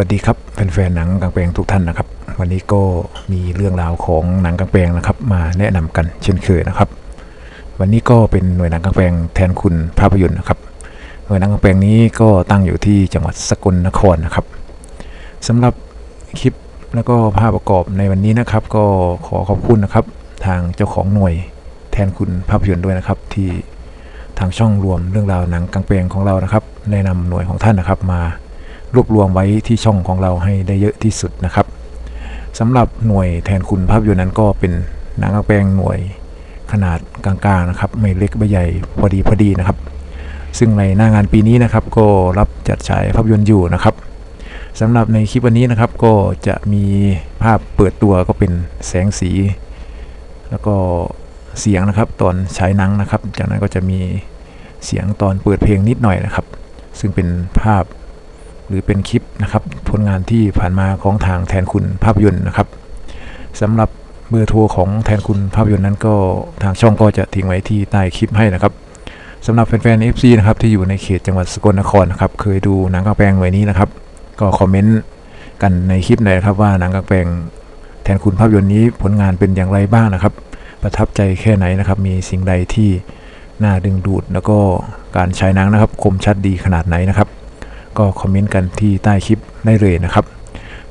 วัสดีครับแฟนๆหนังกางแปลงทุกท่านนะครับ วันนี้ก็มีเรื่องราวของหนังกางแปลงนะครับ มาแนะนำกันเช่นเคยนะครับ วันนี้ก็เป็นหน่วยหนังกางแปลงแทนคุณภาพยนตร์นะครับ หน่วยหนังกางแปลงนี้ก็ตั้งอยู่ที่จังหวัดสกลนครนะครับสำหรับคลิปแล้วก็ภาพประกอบในวันนี้นะครับ ก็ขอขอบคุณนะครับ ทางเจ้าของหน่วยแทนคุณภาพยนตร์ด้วยนะครับ ที่ทางช่องรวมเรื่องราวหนังกางแปลงของเรานะครับแนะนำหน่วยของท่านนะครับมา รวบรวมไว้ที่ช่องของเราให้ได้เยอะที่สุดนะครับสำหรับหน่วยแทนคุณภาพยนตร์นั้นก็เป็นหนังกลางแปลงหน่วยขนาดกลางๆนะครับ ไม่เล็กไม่ใหญ่พอดีพอดีนะครับ ซึ่งในหน้างานปีนี้นะครับ ก็รับจัดฉายภาพยนตร์อยู่นะครับสำหรับในคลิปวันนี้นะครับก็จะมีภาพเปิดตัวก็เป็นแสงสี แล้วก็เสียงนะครับตอนฉายหนังนะครับ จากนั้นก็จะมีเสียงตอนเปิดเพลงนิดหน่อยนะครับ ซึ่งเป็นภาพ หรือเป็นคลิปนะครับผลงานที่ผ่านมาของทางแทนคุณภาพยนตร์นะครับสำหรับเบอร์โทรของแทนคุณภาพยนตร์นั้นก็ทางช่องก็จะทิ้งไว้ที่ใต้คลิปให้นะครับสำหรับแฟนๆ FC นะครับที่อยู่ในเขตจังหวัดสกลนครนะครับเคยดูหนังกางแปลงไว้นี้นะครับ ก็คอมเมนต์กันในคลิปหน่อยครับว่าหนังกางแปลงแทนคุณภาพยนตร์นี้ผลงานเป็นอย่างไรบ้างนะครับ ประทับใจแค่ไหนนะครับ มีสิ่งใดที่น่าดึงดูด แล้วก็การฉายหนังนะครับคมชัดดีขนาดไหนนะครับ ก็คอมเมนต์กันที่ใต้คลิปได้เลยนะครับ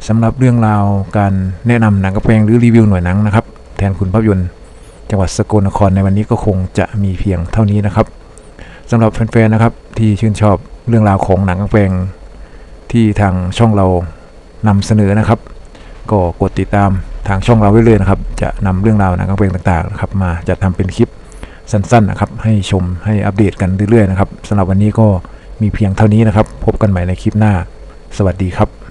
สำหรับเรื่องราวการแนะนำหนังกระแปลงหรือรีวิวหน่วยหนังนะครับ แทนคุณภาพยนตร์จังหวัดสกลนครในวันนี้ก็คงจะมีเพียงเท่านี้นะครับสำหรับแฟนๆนะครับที่ชื่นชอบเรื่องราวของหนังกระแปลงที่ทางช่องเรานำเสนอนะครับ ก็กดติดตามทางช่องเราไว้เลยนะครับ จะนำเรื่องราวหนังกระแปลงต่างๆนะครับมาจะทำเป็นคลิปสั้นๆนะครับให้ชมให้อัปเดตกันเรื่อยๆนะครับสำหรับวันนี้ก็ มีเพียงเท่านี้นะครับ พบกันใหม่ในคลิปหน้า สวัสดีครับ